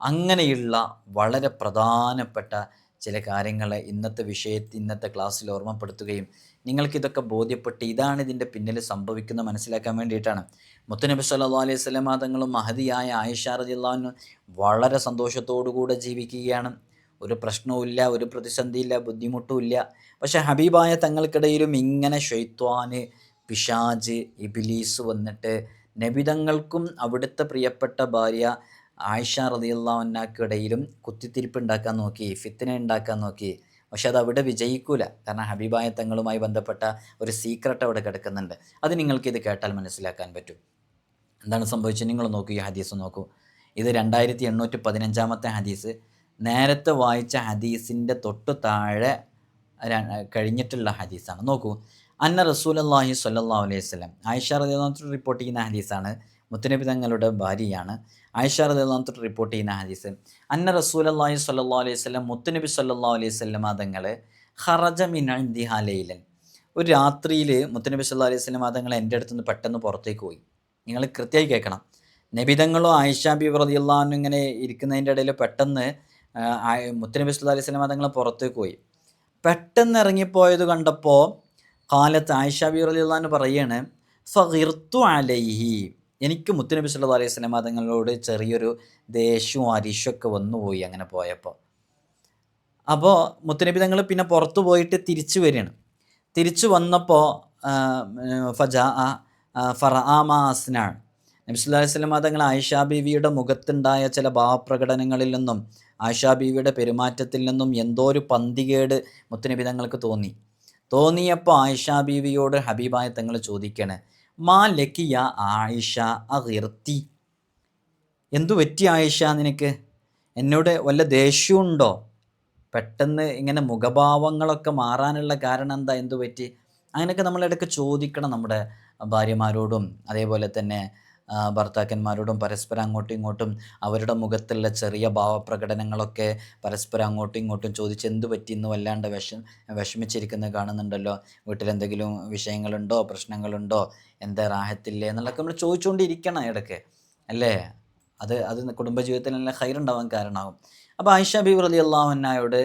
അങ്ങനെയുള്ള വളരെ പ്രധാനപ്പെട്ട ചില കാര്യങ്ങളെ ഇന്നത്തെ വിഷയത്തിൽ ഇന്നത്തെ ക്ലാസ്സിൽ ഓർമ്മപ്പെടുത്തുകയും നിങ്ങൾക്കിതൊക്കെ ബോധ്യപ്പെട്ട് ഇതാണ് ഇതിന്റെ പിന്നിൽ സംഭവിക്കുന്നത് മനസ്സിലാക്കാൻ വേണ്ടിയിട്ടാണ്. മുത്തനബി സല്ലാ അലൈഹി സ്വലമാ തങ്ങളും മഹതിയായ ആയിഷ റജിള്ളാഹു വളരെ സന്തോഷത്തോടുകൂടെ ജീവിക്കുകയാണ്. ഒരു പ്രശ്നവുമില്ല ഒരു പ്രതിസന്ധിയില്ല ബുദ്ധിമുട്ടുമില്ല പക്ഷേ ഹബീബായ തങ്ങൾക്കിടയിലും ഇങ്ങനെ ഷെയ്ത്വാന് പിഷാജ് ഇബിലീസ് വന്നിട്ട് നബിതങ്ങൾക്കും അവിടുത്തെ പ്രിയപ്പെട്ട ഭാര്യ ആയിഷ റതിയുള്ളവനാക്കിടയിലും കുത്തിത്തിരിപ്പ് ഉണ്ടാക്കാൻ നോക്കി ഫിത്തിനെ ഉണ്ടാക്കാൻ നോക്കി. പക്ഷെ അത് അവിടെ വിജയിക്കൂല. കാരണം ഹബീബായ തങ്ങളുമായി ബന്ധപ്പെട്ട ഒരു സീക്രട്ട് അവിടെ കിടക്കുന്നുണ്ട്. അത് നിങ്ങൾക്ക് ഇത് കേട്ടാൽ മനസ്സിലാക്കാൻ പറ്റും. എന്താണ് സംഭവിച്ചത്? നിങ്ങൾ നോക്കൂ ഈ ഹദീസ് നോക്കൂ. ഇത് രണ്ടായിരത്തി എണ്ണൂറ്റി പതിനഞ്ചാമത്തെ ഹദീസ്. നേരത്തെ വായിച്ച ഹദീസിന്റെ തൊട്ടു താഴെ കഴിഞ്ഞിട്ടുള്ള ഹദീസാണ്. നോക്കൂ. അന്ന റസൂൽ അള്ളാഹി സല്ലാ അലൈഹി വസല്ലം. ആയിഷ റളിയല്ലാഹു റിപ്പോർട്ട് ചെയ്യുന്ന ഹദീസാണ്. മുത്തനബി തങ്ങളുടെ ഭാര്യയാണ്. ആയിഷ റളിയല്ലാഹു റിപ്പോർട്ട് ചെയ്യുന്ന ഹദീസ്. അന്ന റസൂൽ അള്ളാഹി സ്വല്ലല്ലാഹു അലൈഹി വസല്ലം മുത്തുനബി സ്വല്ലല്ലാഹു അലൈഹി വസല്ലം അതങ്ങൾ ഹറജ ലൈലൻ. ഒരു രാത്രിയിൽ മുത്തുനബി സല്ലല്ലാഹു അലൈഹി സ്വലം അതങ്ങൾ എന്റെ അടുത്ത് നിന്ന് പെട്ടെന്ന് പുറത്തേക്ക് പോയി. നിങ്ങൾ കൃത്യമായി കേൾക്കണം. നബിതങ്ങളോ ആയിഷ ബി റളിയല്ലാഹു ഇങ്ങനെ ഇരിക്കുന്നതിന്റെ ഇടയിൽ പെട്ടെന്ന് മുത്തുനബി സല്ലല്ലാഹു അലൈഹി സ്വലം അതങ്ങൾ പുറത്തേക്ക് പോയി. പെട്ടെന്ന് ഇറങ്ങിപ്പോയത് കണ്ടപ്പോൾ കാലത്ത് ആയിഷ ബി റളിയല്ലാഹു പറയാണ് ഫിർത്തു അലൈഹി. എനിക്ക് മുത്തുനബി സല്ലു അലൈഹി വസല്ലം തങ്ങളോട് ചെറിയൊരു ദേഷ്യവും അരിശമൊക്കെ വന്നുപോയി അങ്ങനെ പോയപ്പോൾ. അപ്പോൾ മുത്തുനബി തങ്ങൾ പിന്നെ പുറത്തു പോയിട്ട് തിരിച്ചു വരികയാണ്. തിരിച്ചു വന്നപ്പോൾ ഫജ ഫറാമാസ്നാണ് നബി സല്ലല്ലാഹു അലൈഹി വസല്ലം തങ്ങൾ ആയിഷാ ബീവിയുടെ മുഖത്തുണ്ടായ ചില ഭാവപ്രകടനങ്ങളിൽ നിന്നും ആയിഷാ ബീവിയുടെ പെരുമാറ്റത്തിൽ നിന്നും എന്തോ ഒരു പന്തികേട് മുത്തുനബി തങ്ങൾക്ക് തോന്നി. തോന്നിയപ്പോൾ ആയിഷാ ബീവിയോട് ഹബീബായ തങ്ങൾ ചോദിക്കണേ മാ ആയിഷ അകീർത്തി എന്തു പറ്റി ആയിഷ നിനക്ക്? എന്നോട് വല്ല ദേഷ്യമുണ്ടോ? പെട്ടെന്ന് ഇങ്ങനെ മുഖഭാവങ്ങളൊക്കെ മാറാനുള്ള കാരണം എന്താ? എന്തു പറ്റി? അങ്ങനെയൊക്കെ നമ്മൾ ഇടയ്ക്ക് ചോദിക്കണം നമ്മുടെ ഭാര്യമാരോടും. അതേപോലെ തന്നെ ഭർത്താക്കന്മാരോടും പരസ്പരം അങ്ങോട്ടും ഇങ്ങോട്ടും അവരുടെ മുഖത്തുള്ള ചെറിയ ഭാവപ്രകടനങ്ങളൊക്കെ പരസ്പരം അങ്ങോട്ടും ഇങ്ങോട്ടും ചോദിച്ച് എന്ത് പറ്റി ഇന്ന് വല്ലാണ്ട് വിഷ വിഷമിച്ചിരിക്കുന്നത് കാണുന്നുണ്ടല്ലോ? വീട്ടിലെന്തെങ്കിലും വിഷയങ്ങളുണ്ടോ? പ്രശ്നങ്ങളുണ്ടോ? എന്താ റാഹത്തില്ലേ? എന്നുള്ളതൊക്കെ നമ്മൾ ചോദിച്ചുകൊണ്ടിരിക്കണം ഇടയ്ക്ക്. അല്ലേ? അത് അത് കുടുംബജീവിതത്തിൽ നല്ല ഹൈറുണ്ടാവാൻ കാരണമാകും അപ്പോൾ ആയിഷ ബി റലി അള്ളാഹുനായോട്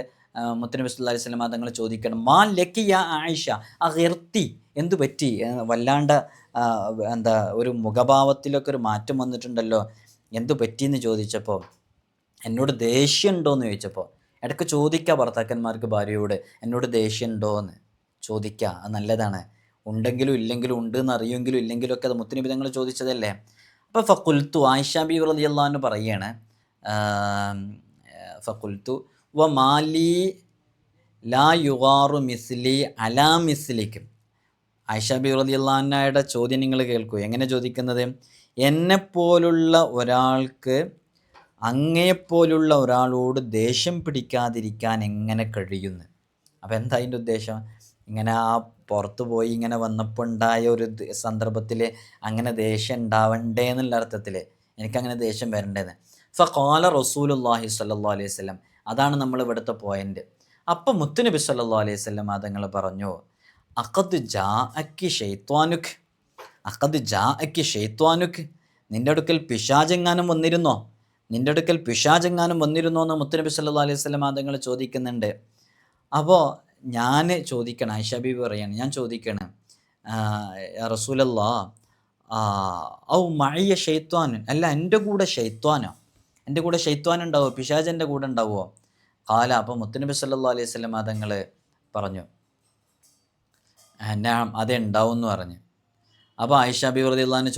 മുത്തനബി സുല്ലാ അലൈഹി സ്വലമ തങ്ങൾ ചോദിക്കണം മാ ലക്കിയ ആയിഷ? ആ എന്തു പറ്റി? വല്ലാണ്ട് എന്താ ഒരു മുഖഭാവത്തിലൊക്കെ ഒരു മാറ്റം വന്നിട്ടുണ്ടല്ലോ. എന്തു പറ്റിയെന്ന് ചോദിച്ചപ്പോൾ എന്നോട് ദേഷ്യമുണ്ടോ എന്ന് ചോദിച്ചപ്പോൾ ഇടയ്ക്ക് ചോദിക്കുക ഭർത്താക്കന്മാർക്ക് ഭാര്യയോട് എന്നോട് ദേഷ്യമുണ്ടോ എന്ന് ചോദിക്കുക അത് നല്ലതാണ്. ഉണ്ടെങ്കിലും ഇല്ലെങ്കിലും ഉണ്ട് എന്ന് അറിയുമെങ്കിലും ഇല്ലെങ്കിലും ഒക്കെ അത് മുത്തനബി വിധങ്ങൾ ചോദിച്ചതല്ലേ? അപ്പോൾ ഫക്കുൽത്തു ആയിഷ ബി റളിയല്ലാഹു പറയാണ് ആം, ഫക്കുൽത്തു വ മാലി ലാ യുഗാറു മിസ്ലി അലാ മിസ്ലിക്കും. ആയിഷ ബി റളിയല്ലാഹുയുടെ ചോദ്യം നിങ്ങൾ കേൾക്കൂ. എങ്ങനെ ചോദിക്കുന്നത്? എന്നെപ്പോലുള്ള ഒരാൾക്ക് അങ്ങയെപ്പോലുള്ള ഒരാളോട് ദേഷ്യം പിടിക്കാതിരിക്കാൻ എങ്ങനെ കഴിയുന്നു? അപ്പോൾ എന്താ അതിന്റെ ഉദ്ദേശം? ഇങ്ങനെ ആ പുറത്തു പോയി ഇങ്ങനെ വന്നപ്പോൾ ഉണ്ടായ ഒരു സന്ദർഭത്തിൽ അങ്ങനെ ദേഷ്യം ഉണ്ടാവണ്ടേ എന്നുള്ള അർത്ഥത്തിൽ എനിക്കങ്ങനെ ദേഷ്യം വരണ്ടേന്ന്. ഫഖാല റസൂലുല്ലാഹി സല്ലാ അലൈഹി സ്വലം അതാണ് നമ്മൾ ഇവിടുത്തെ പോയിന്റ് അപ്പം മുത്തുനബി സല്ലാ അലൈഹി സ്വലം അതങ്ങൾ പറഞ്ഞു അഖദ് ജാ അക്കി ഷെയ്ത്വാനുഖ് അഖദ് ജാ അക്കി ഷെയ്ത്വാനുഖ് നിന്റെ അടുക്കൽ പിശാചെങ്ങാനും വന്നിരുന്നോ? നിന്റെ അടുക്കൽ പിശാചെങ്ങാനും വന്നിരുന്നോ എന്ന് മുത്തനബി സല്ലാ അലൈഹി സ്വലം അതങ്ങൾ ചോദിക്കുന്നുണ്ട്. അപ്പോൾ ഞാൻ ചോദിക്കണം ബീബി പറയാണ് ഞാൻ ചോദിക്കണം റസൂലല്ലാ ഔ മഴയ ഷെയ്ത്വാൻ അല്ല എന്റെ കൂടെ ഷെയ്ത്വാനോ എന്റെ കൂടെ ഷെയ്ത്വാൻ ഉണ്ടാവുമോ പിശാജ് എന്റെ കൂടെ ഉണ്ടാവുമോ കാല അപ്പോൾ മുത്തുനബി സല്ലാ അലൈഹി സ്വലം തങ്ങൾ പറഞ്ഞു ഞാൻ അതേ ഉണ്ടാവും എന്ന് പറഞ്ഞു. അപ്പോൾ ആയിഷ ബി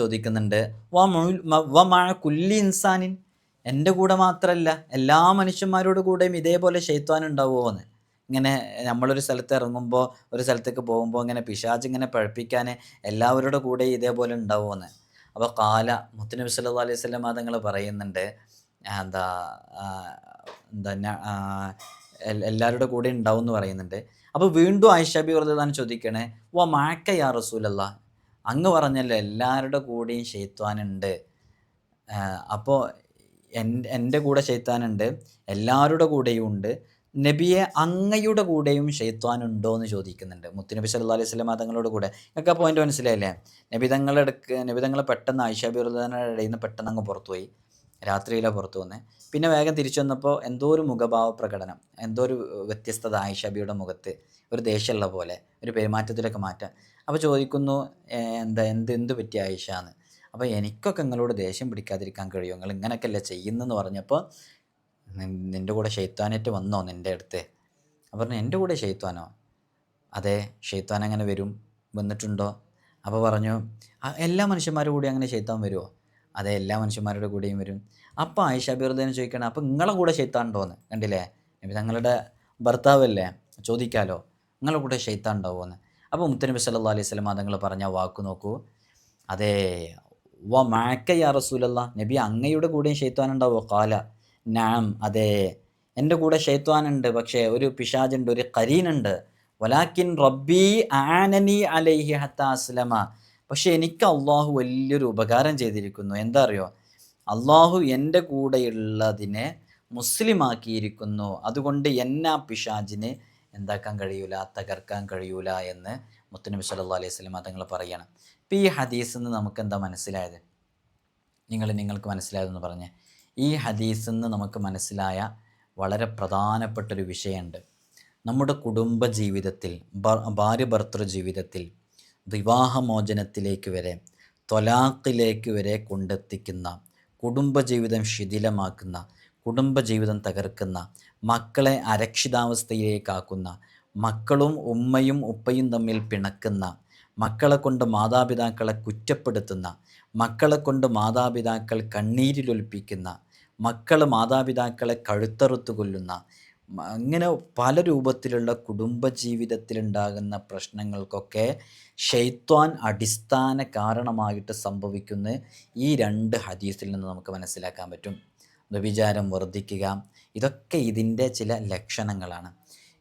ചോദിക്കുന്നുണ്ട് വ കുല്ലി ഇൻസാനിൻ? എന്റെ കൂടെ മാത്രമല്ല എല്ലാ മനുഷ്യന്മാരോട് കൂടെയും ഇതേപോലെ ഷെയ്ത്വാൻ ഉണ്ടാവുമോ എന്ന് ഇങ്ങനെ നമ്മളൊരു സ്ഥലത്ത് ഇറങ്ങുമ്പോൾ ഒരു സ്ഥലത്തേക്ക് പോകുമ്പോൾ ഇങ്ങനെ പിശാജ് ഇങ്ങനെ പഴപ്പിക്കാൻ എല്ലാവരുടെ കൂടെ ഇതേപോലെ ഉണ്ടാവുമെന്ന് അപ്പോൾ കാല മുത്തുനബി സല്ലു അലൈഹി വസല്ലം തങ്ങൾ പറയുന്നുണ്ട് എന്താ എന്താ എല്ലാവരുടെ കൂടെ ഉണ്ടാവും എന്ന് പറയുന്നുണ്ട്. അപ്പോൾ വീണ്ടും ആയിഷ ബി റളിയല്ലാഹു ചോദിക്കണേ വ മാക്ക യാ റസൂലല്ല? അങ്ങ് പറഞ്ഞല്ലോ എല്ലാവരുടെ കൂടെയും ശൈത്വാനുണ്ട് അപ്പോൾ എന്റെ കൂടെ ഷെയ്ത്താനുണ്ട് എല്ലാവരുടെ കൂടെയും ഉണ്ട്. നബിയെ അങ്ങയുടെ കൂടെയും ഷെയ്ത്വാനുണ്ടോ എന്ന് ചോദിക്കുന്നുണ്ട്. മുത്തുനബി സല്ലാ അലൈഹി വസല്ലം തങ്ങളുടെ കൂടെ. നിങ്ങൾക്ക് ആ പോയിന്റ് മനസ്സിലായില്ലേ? നബി തങ്ങളെടുക്ക് നബി തങ്ങൾ പെട്ടെന്ന് ആയിഷ ഉറുദാനയുടെ ഇടയിൽ നിന്ന് പെട്ടെന്ന് അങ്ങ് പുറത്തു പോയി രാത്രിയിലാണ് പുറത്തു വന്നത് പിന്നെ വേഗം തിരിച്ചു വന്നപ്പോൾ എന്തോ ഒരു മുഖഭാവ പ്രകടനം എന്തോ ഒരു വ്യത്യസ്തത ആയിഷബിയുടെ മുഖത്ത് ഒരു ദേഷ്യമുള്ള പോലെ ഒരു പെരുമാറ്റത്തിലൊക്കെ മാറ്റം. അപ്പോൾ ചോദിക്കുന്നു എന്താ എന്ത് എന്ത് പറ്റി ആയിഷ എന്ന് അപ്പോൾ എനിക്കൊക്കെ നിങ്ങളോട് ദേഷ്യം പിടിക്കാതിരിക്കാൻ കഴിയുമോ? നിങ്ങൾ ഇങ്ങനെയൊക്കെയല്ലേ ചെയ്യുന്നെന്ന് പറഞ്ഞപ്പോൾ "നിൻ- നിന്റെ കൂടെ ഷെയ്ത്താനായിട്ട് വന്നോ നിന്റെ അടുത്ത്? അപ്പോൾ പറഞ്ഞു എന്റെ കൂടെ ഷെയ്ത്താനോ? അതെ ഷെയ്ത്താൻ അങ്ങനെ വരും. വന്നിട്ടുണ്ടോ? അപ്പോൾ പറഞ്ഞു എല്ലാ മനുഷ്യന്മാരും കൂടി അങ്ങനെ ഷെയ്ത്താൻ വരുമോ അതെ എല്ലാ മനുഷ്യന്മാരുടെ കൂടെയും വരും. അപ്പോൾ ആയിഷ ബിറുദ്ദീനെ ചോദിക്കണം അപ്പോൾ നിങ്ങളെ കൂടെ ഷെയ്ത്താനുണ്ടോയെന്ന് കണ്ടില്ലേ? നബി തങ്ങളുടെ ഭർത്താവല്ലേ? ചോദിക്കാലോ. നിങ്ങളെ കൂടെ ഷെയ്ത്താൻ ഉണ്ടാവുമെന്ന് അപ്പോൾ മുത്തനബി സല്ലാ അലൈഹി സ്വലം തങ്ങൾ പറഞ്ഞ വാക്ക് നോക്കൂ. അതെ വ മാക്ക യാ റസൂലല്ല? നബി അങ്ങയുടെ കൂടെയും ഷെയ്ത്താൻ ഉണ്ടാവോ കാല നാം. അതെ എന്റെ കൂടെ ഷെയ്ത്താനുണ്ട് പക്ഷേ ഒരു പിശാജുണ്ട് ഒരു കരീനുണ്ട്. വലാക്കിൻ റബ്ബി ആനനി അലൈഹി ഹത്ത അസ്ലമ. പക്ഷെ എനിക്ക് അള്ളാഹു വലിയൊരു ഉപകാരം ചെയ്തിരിക്കുന്നു. എന്താ അറിയോ? അള്ളാഹു എന്റെ കൂടെയുള്ളതിനെ മുസ്ലിമാക്കിയിരിക്കുന്നു. അതുകൊണ്ട് എന്നെ ആ എന്താക്കാൻ കഴിയൂല തകർക്കാൻ കഴിയൂല എന്ന് മുത്തനബി സല്ലാ അലൈഹി സ്വലം തങ്ങൾ പറയണം. ഇപ്പം ഈ ഹദീസിൽ നിന്ന് നമുക്ക് എന്താ മനസ്സിലായത്? നിങ്ങൾ നിങ്ങൾക്ക് മനസ്സിലായതെന്ന് പറഞ്ഞ്. ഈ ഹദീസിൽ നിന്ന് നമുക്ക് മനസ്സിലായ വളരെ പ്രധാനപ്പെട്ടൊരു വിഷയമുണ്ട്. നമ്മുടെ കുടുംബ ജീവിതത്തിൽ ഭാര്യ ഭർത്തൃ ജീവിതത്തിൽ വിവാഹമോചനത്തിലേക്ക് വരെ തൊലാഖിലേക്ക് വരെ കൊണ്ടെത്തിക്കുന്ന കുടുംബജീവിതം ശിഥിലമാക്കുന്ന കുടുംബജീവിതം തകർക്കുന്ന മക്കളെ അരക്ഷിതാവസ്ഥയിലേക്കാക്കുന്ന മക്കളും ഉമ്മയും ഉപ്പയും തമ്മിൽ പിണക്കുന്ന മക്കളെ കൊണ്ട് മാതാപിതാക്കളെ കുറ്റപ്പെടുത്തുന്ന മക്കളെ കൊണ്ട് മാതാപിതാക്കൾ കണ്ണീരിലൊലിപ്പിക്കുന്ന മക്കൾ മാതാപിതാക്കളെ കഴുത്തറുത്തു കൊല്ലുന്ന അങ്ങനെ പല രൂപത്തിലുള്ള കുടുംബജീവിതത്തിലുണ്ടാകുന്ന പ്രശ്നങ്ങൾക്കൊക്കെ ഷെയ്ത്വാൻ അടിസ്ഥാന കാരണമായിട്ട് സംഭവിക്കുന്ന ഈ രണ്ട് ഹദീസിൽ നിന്ന് നമുക്ക് മനസ്സിലാക്കാൻ പറ്റും. വ്യഭിചാരം വർദ്ധിക്കുക. ഇതൊക്കെ ഇതിന്റെ ചില ലക്ഷണങ്ങളാണ്.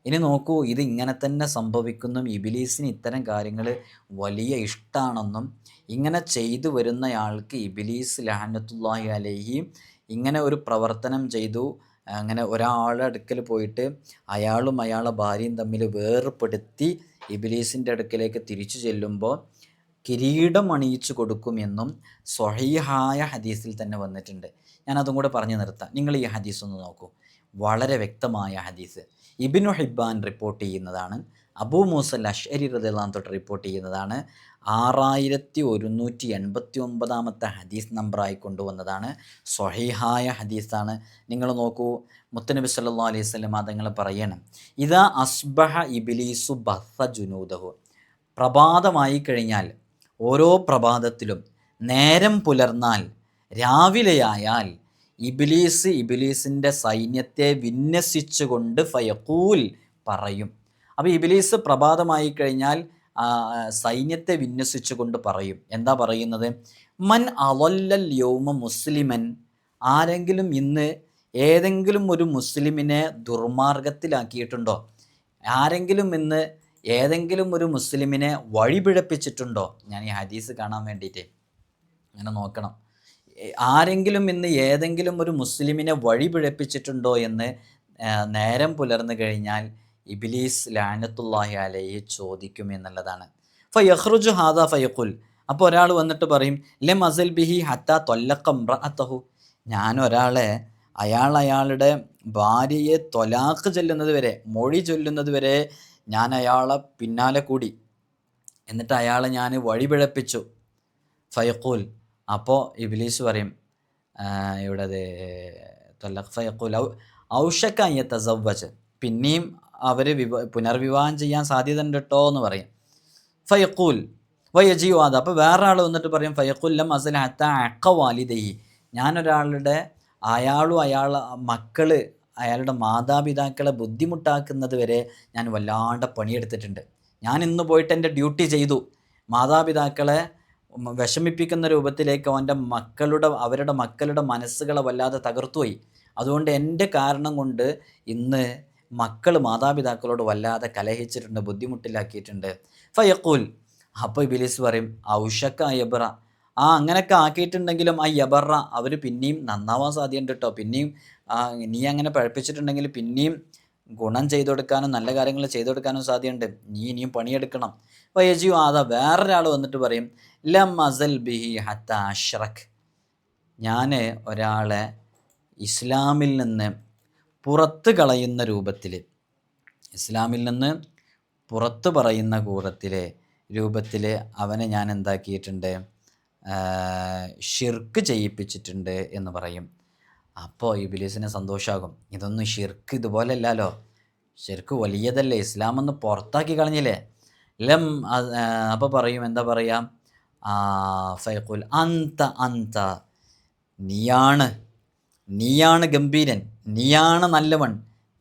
ഇനി നോക്കൂ ഇത് ഇങ്ങനെ തന്നെ സംഭവിക്കുന്നു. ഇബിലീസിന് ഇത്തരം കാര്യങ്ങൾ വലിയ ഇഷ്ടമാണെന്നും ഇങ്ങനെ ചെയ്തു വരുന്നയാൾക്ക് ഇബിലീസ് ലഹനത്തുല്ലാഹി അലേഹി ഇങ്ങനെ ഒരു പ്രവർത്തനം ചെയ്തു. അങ്ങനെ ഒരാളുടെ അടുക്കൽ പോയിട്ട് അയാളും അയാളെ ഭാര്യയും തമ്മിൽ വേർപ്പെടുത്തി ഇബിലീസിന്റെ അടുക്കലേക്ക് തിരിച്ചു ചെല്ലുമ്പോൾ കിരീടം അണിയിച്ചു കൊടുക്കുമെന്നും സ്വഹീഹായ ഹദീസിൽ തന്നെ വന്നിട്ടുണ്ട്. ഞാൻ അതും കൂടെ പറഞ്ഞു നിർത്താം. നിങ്ങൾ ഈ ഹദീസ് ഒന്ന് നോക്കൂ. വളരെ വ്യക്തമായ ഹദീസ്. ഇബിനു ഹിബാൻ റിപ്പോർട്ട് ചെയ്യുന്നതാണ്. അബൂ മൂസൽ അഷ്അരി റദിള്ളാൻ തൊട്ട് റിപ്പോർട്ട് ചെയ്യുന്നതാണ്. ആറായിരത്തി ഒരുന്നൂറ്റി എൺപത്തി ഒമ്പതാമത്തെ ഹദീസ് നമ്പറായി കൊണ്ടുവന്നതാണ്. സ്വഹീഹായ ഹദീസാണ്. നിങ്ങൾ നോക്കൂ മുത്തനബി സല്ലാ അലൈഹി സ്വലം അതങ്ങൾ പറയണം. ഇതാ അസ്ബഹ ഇബിലീസു ബഹ ജുനൂദഹു. പ്രഭാതമായി കഴിഞ്ഞാൽ ഓരോ പ്രഭാതത്തിലും നേരം പുലർന്നാൽ രാവിലെയായാൽ ഇബിലീസ് ഇബിലീസിന്റെ സൈന്യത്തെ വിന്യസിച്ചുകൊണ്ട് ഫയക്കൂൽ പറയും. അപ്പോൾ ഇബിലീസ് പ്രഭാതമായി കഴിഞ്ഞാൽ സൈന്യത്തെ വിന്യസിച്ചുകൊണ്ട് പറയും. എന്താ പറയുന്നത്? മൻ അവല്ലൽ യോമ മുസ്ലിമൻ. ആരെങ്കിലും ഇന്ന് ഏതെങ്കിലും ഒരു മുസ്ലിമിനെ ദുർമാർഗത്തിലാക്കിയിട്ടുണ്ടോ? ആരെങ്കിലും ഇന്ന് ഏതെങ്കിലും ഒരു മുസ്ലിമിനെ വഴിപിഴപ്പിച്ചിട്ടുണ്ടോ? ഞാൻ ഈ ഹദീസ് കാണാൻ വേണ്ടിയിട്ട് അങ്ങനെ നോക്കണം. ആരെങ്കിലും ഇന്ന് ഏതെങ്കിലും ഒരു മുസ്ലിമിനെ വഴിപിഴപ്പിച്ചിട്ടുണ്ടോ എന്ന് നേരം പുലർന്നു കഴിഞ്ഞാൽ ഇബിലീസ് ലാനത്തുല്ലാഹി അലയെ ചോദിക്കും എന്നുള്ളതാണ്. ഫയഹ്റുജു ഹാദ ഫയഖുൽ. അപ്പോൾ ഒരാൾ വന്നിട്ട് പറയും ലെ മസൽ ബിഹി ഹത്ത തൊല്ലക്കം റഹത്തഹു ഞാൻ അയാൾ അയാളുടെ ഭാര്യയെ തൊലാക്ക് ചൊല്ലുന്നത് വരെ മൊഴി ചൊല്ലുന്നത് വരെ ഞാൻ അയാളെ പിന്നാലെ കൂടി. എന്നിട്ട് അയാളെ ഞാൻ വഴിപിഴപ്പിച്ചു. ഫയഖുൽ. അപ്പോൾ ഇബിലീസ് പറയും ഇവിടെ തൊല്ലഖ് ഫയഖൂൽ. ഔഷക്കായ തസവ്വച്ച് പിന്നെയും അവർ വിവ പുനർവിവാഹം ചെയ്യാൻ സാധ്യത ഉണ്ട് കേട്ടോ എന്ന് പറയും. ഫയക്കൂൽ വയജിവാദ അപ്പോൾ വേറെ ആൾ വന്നിട്ട് പറയും ഫയക്കുല്ലം അസൽ ഹത്ത അക്ക വാലിദയി ഞാനൊരാളുടെ അയാളും അയാൾ മക്കൾ അയാളുടെ മാതാപിതാക്കളെ ബുദ്ധിമുട്ടാക്കുന്നത് വരെ ഞാൻ വല്ലാണ്ട് പണിയെടുത്തിട്ടുണ്ട്. ഞാൻ ഇന്ന് പോയിട്ട് എന്റെ ഡ്യൂട്ടി ചെയ്തു. മാതാപിതാക്കളെ വിഷമിപ്പിക്കുന്ന രൂപത്തിലേക്ക് അവന്റെ മക്കളുടെ അവരുടെ മക്കളുടെ മനസ്സുകളെ വല്ലാതെ തകർത്തുപോയി. അതുകൊണ്ട് എന്റെ കാരണം കൊണ്ട് ഇന്ന് മക്കൾ മാതാപിതാക്കളോട് വല്ലാതെ കലഹിച്ചിട്ടുണ്ട് ബുദ്ധിമുട്ടിലാക്കിയിട്ടുണ്ട്. ഫയക്കൂൽ അപ്പോൾ ഇബിലിസ് പറയും ഔഷക്ക യബറ. ആ അങ്ങനെയൊക്കെ ആക്കിയിട്ടുണ്ടെങ്കിലും ആ യബറ അവർ പിന്നെയും നന്നാവാൻ സാധ്യതയുണ്ട് കേട്ടോ പിന്നെയും നീ അങ്ങനെ പഴപ്പിച്ചിട്ടുണ്ടെങ്കിൽ പിന്നെയും ഗുണം ചെയ്തു കൊടുക്കാനും നല്ല കാര്യങ്ങൾ ചെയ്തു കൊടുക്കാനും സാധ്യതയുണ്ട്. നീ ഇനിയും പണിയെടുക്കണം. അപ്പോൾ വയജിയോ അതാ വേറൊരാൾ വന്നിട്ട് പറയും ലം അസൽ ബിഹി ഹത്ത അഷ്റഖ് ഞാൻ ഒരാളെ ഇസ്ലാമിൽ നിന്ന് പുറത്ത് കളയുന്ന രൂപത്തിൽ ഇസ്ലാമിൽ നിന്ന് പുറത്ത് പറയുന്ന കൂടത്തിൽ രൂപത്തിൽ അവനെ ഞാൻ എന്താക്കിയിട്ടുണ്ട് ഷിർക്ക് ചെയ്യിപ്പിച്ചിട്ടുണ്ട് എന്ന് പറയും. അപ്പോൾ ഇബിലീസിന് സന്തോഷമാകും ഇതൊന്നും ഷിർക്ക് ഇതുപോലല്ലല്ലോ. ഷിർക്ക് വലിയതല്ലേ. ഇസ്ലാം ഒന്ന് പുറത്താക്കി കളഞ്ഞില്ലേ. ലം അപ്പോൾ പറയും എന്താ പറയുക ഫൈഖുൽ അന്ത അന്ത. നീയാണ്. നീയാണ് ഗംഭീരൻ നീയാണ് നല്ലവൻ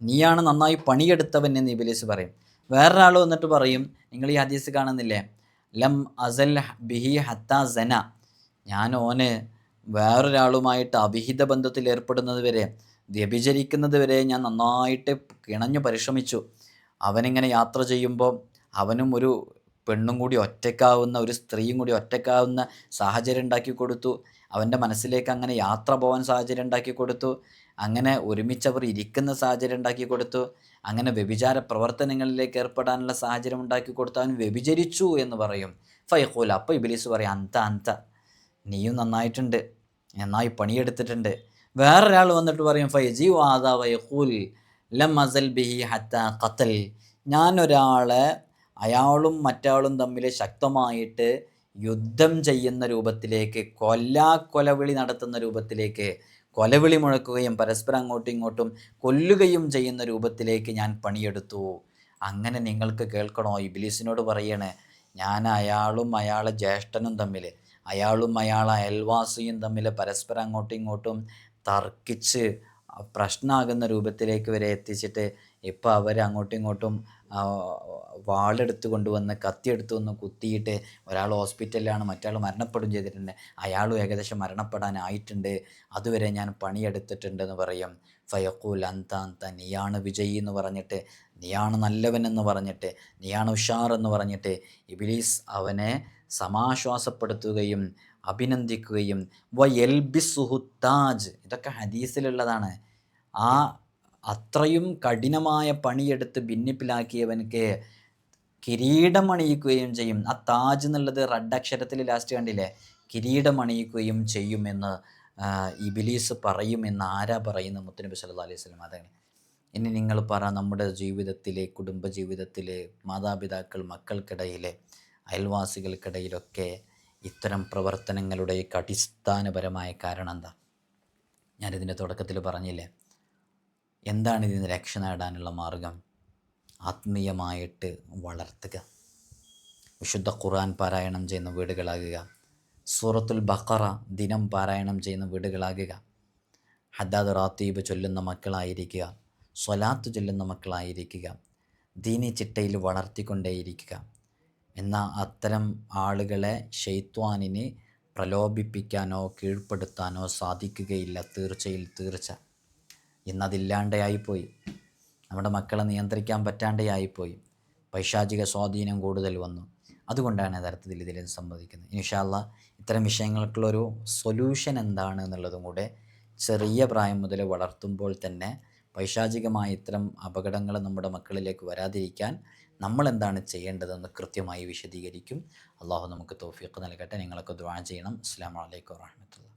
നീയാണ് നന്നായി പണിയെടുത്തവൻ എന്ന് ഇബിലീസ് പറയും. വേറൊരാൾ വന്നിട്ട് പറയും നിങ്ങൾ ഈ ഹദീസ് കാണുന്നില്ലേ? ലം അസൽ ബിഹി ഹത്ത സന. ഞാൻ ഓന് വേറൊരാളുമായിട്ട് അവിഹിത ബന്ധത്തിൽ ഏർപ്പെടുന്നത് വരെ വ്യഭിചരിക്കുന്നത് വരെ ഞാൻ നന്നായിട്ട് കിണഞ്ഞു പരിശ്രമിച്ചു. അവനിങ്ങനെ യാത്ര ചെയ്യുമ്പോൾ അവനും ഒരു പെണ്ണും കൂടി ഒറ്റക്കാവുന്ന ഒരു സ്ത്രീയും കൂടി ഒറ്റക്കാവുന്ന സാഹചര്യം ഉണ്ടാക്കി കൊടുത്തു. അവന്റെ മനസ്സിലേക്ക് അങ്ങനെ യാത്ര പോകാൻ സാഹചര്യം ഉണ്ടാക്കി കൊടുത്തു. അങ്ങനെ ഒരുമിച്ചവർ ഇരിക്കുന്ന സാഹചര്യം ഉണ്ടാക്കി കൊടുത്തു. അങ്ങനെ വ്യഭിചാര പ്രവർത്തനങ്ങളിലേക്ക് ഏർപ്പെടാനുള്ള സാഹചര്യം ഉണ്ടാക്കി കൊടുത്തു. അവൻ വ്യഭിചരിച്ചു എന്ന് പറയും. ഫൈഹോല അപ്പോൾ ഇബിലീസ് പറയും അന്ത അന്ത നീയും നന്നായിട്ടുണ്ട്. നന്നായി പണിയെടുത്തിട്ടുണ്ട്. വേറൊരാൾ വന്നിട്ട് പറയും ഫൈജി വാദ വൈഹൂൽ ലം അസൽ ബിഹി ഹത്ത ഖത്തൽ. ഞാനൊരാളെ അയാളും മറ്റാളും തമ്മിൽ ശക്തമായിട്ട് യുദ്ധം ചെയ്യുന്ന രൂപത്തിലേക്ക് കൊല്ലാ കൊലവിളി നടത്തുന്ന രൂപത്തിലേക്ക് കൊലവിളി മുഴക്കുകയും പരസ്പരം അങ്ങോട്ടും ഇങ്ങോട്ടും കൊല്ലുകയും ചെയ്യുന്ന രൂപത്തിലേക്ക് ഞാൻ പണിയെടുത്തു. അങ്ങനെ നിങ്ങൾക്ക് കേൾക്കണോ? ഇബിലീസിനോട് പറയണേ ഞാൻ അയാളും അയാളെ ജ്യേഷ്ഠനും തമ്മിൽ അയാളും അയാളെ അയൽവാസിയും തമ്മിൽ പരസ്പരം അങ്ങോട്ടും ഇങ്ങോട്ടും തർക്കിച്ച് പ്രശ്നമാകുന്ന രൂപത്തിലേക്ക് വരെ എത്തിച്ചിട്ട് ഇപ്പോൾ അവർ അങ്ങോട്ടും ഇങ്ങോട്ടും വാളെടുത്ത് കൊണ്ടുവന്ന് കത്തിയെടുത്ത് വന്ന് കുത്തിയിട്ട് ഒരാൾ ഹോസ്പിറ്റലിലാണ് മറ്റാൾ മരണപ്പെടും ചെയ്തിട്ടുണ്ട്. അയാളും ഏകദേശം മരണപ്പെടാനായിട്ടുണ്ട്. അതുവരെ ഞാൻ പണിയെടുത്തിട്ടുണ്ടെന്ന് പറയും. ഫയക്കൂൽ അന്താൻ അന്ത നീയാണ് വിജയി എന്ന് പറഞ്ഞിട്ട് നീയാണ് നല്ലവൻ എന്ന് പറഞ്ഞിട്ട് നീയാണ് ഉഷാർ എന്ന് പറഞ്ഞിട്ട് ഇബിലീസ് അവനെ സമാശ്വാസപ്പെടുത്തുകയും അഭിനന്ദിക്കുകയും വ എൽബിസുഹു താജ് ഇതൊക്കെ ഹദീസിലുള്ളതാണ്. ആ അത്രയും കഠിനമായ പണിയെടുത്ത് ഭിന്നിപ്പിലാക്കിയവനക്ക് കിരീടം അണിയിക്കുകയും ചെയ്യും. ആ താജ് എന്നുള്ളത് റെഡ് അക്ഷരത്തിൽ ലാസ്റ്റ് കണ്ടില്ലേ? കിരീടം അണിയിക്കുകയും ചെയ്യുമെന്ന് ഇബിലീസ് പറയുമെന്ന് ആരാ പറയുന്നത്? മുത്തനബി സല്ലാ അലൈഹി സ്വലം അതാണ്. ഇനി നിങ്ങൾ പറ നമ്മുടെ ജീവിതത്തിലെ കുടുംബജീവിതത്തിലെ മാതാപിതാക്കൾ മക്കൾക്കിടയിലെ അയൽവാസികൾക്കിടയിലൊക്കെ ഇത്തരം പ്രവർത്തനങ്ങളുടെ അടിസ്ഥാനപരമായ കാരണം എന്താ? ഞാനിതിന്റെ തുടക്കത്തിൽ പറഞ്ഞില്ലേ? എന്താണ് ഇതിന് രക്ഷ നേടാനുള്ള മാർഗം? ആത്മീയമായിട്ട് വളർത്തുക. വിശുദ്ധ ഖുർആൻ പാരായണം ചെയ്യുന്ന വീടുകളാകുക. സൂറത്തുൽ ബഖറ ദിനം പാരായണം ചെയ്യുന്ന വീടുകളാകുക. ഹദ്ദാദ് റാത്തീബ് ചൊല്ലുന്ന മക്കളായിരിക്കുക. സ്വലാത്ത് ചൊല്ലുന്ന മക്കളായിരിക്കുക. ദീനി ചിട്ടയിൽ വളർത്തിക്കൊണ്ടേയിരിക്കുക. എന്നാൽ അത്തരം ആളുകളെ ഷെയ്ത്വാനിന് പ്രലോഭിപ്പിക്കാനോ കീഴ്പ്പെടുത്താനോ സാധിക്കുകയില്ല. തീർച്ചയിൽ തീർച്ച. ഇന്നതില്ലാണ്ടായിപ്പോയി. നമ്മുടെ മക്കളെ നിയന്ത്രിക്കാൻ പറ്റാണ്ടായിപ്പോയി പൈശാചിക സ്വാധീനം കൂടുതൽ വന്നു. അതുകൊണ്ടാണ് യഥാർത്ഥത്തിൽ ഇതിൽ സംഭവിക്കുന്നത്. ഇൻഷാല്ല ഇത്തരം വിഷയങ്ങൾക്കുള്ളൊരു സൊല്യൂഷൻ എന്താണ് എന്നുള്ളതും കൂടെ ചെറിയ പ്രായം മുതൽ വളർത്തുമ്പോൾ തന്നെ പൈശാചികമായ ഇത്തരം അപകടങ്ങൾ നമ്മുടെ മക്കളിലേക്ക് വരാതിരിക്കാൻ നമ്മൾ എന്താണ് ചെയ്യേണ്ടതെന്ന് കൃത്യമായി വിശദീകരിക്കും. അള്ളാഹു നമുക്ക് തോഫീക്ക് നൽകട്ടെ. നിങ്ങളൊക്കെ ദ്വാ ചെയ്യണം. അസ്സാം വലൈക്കും വാഹമത്തുള്ള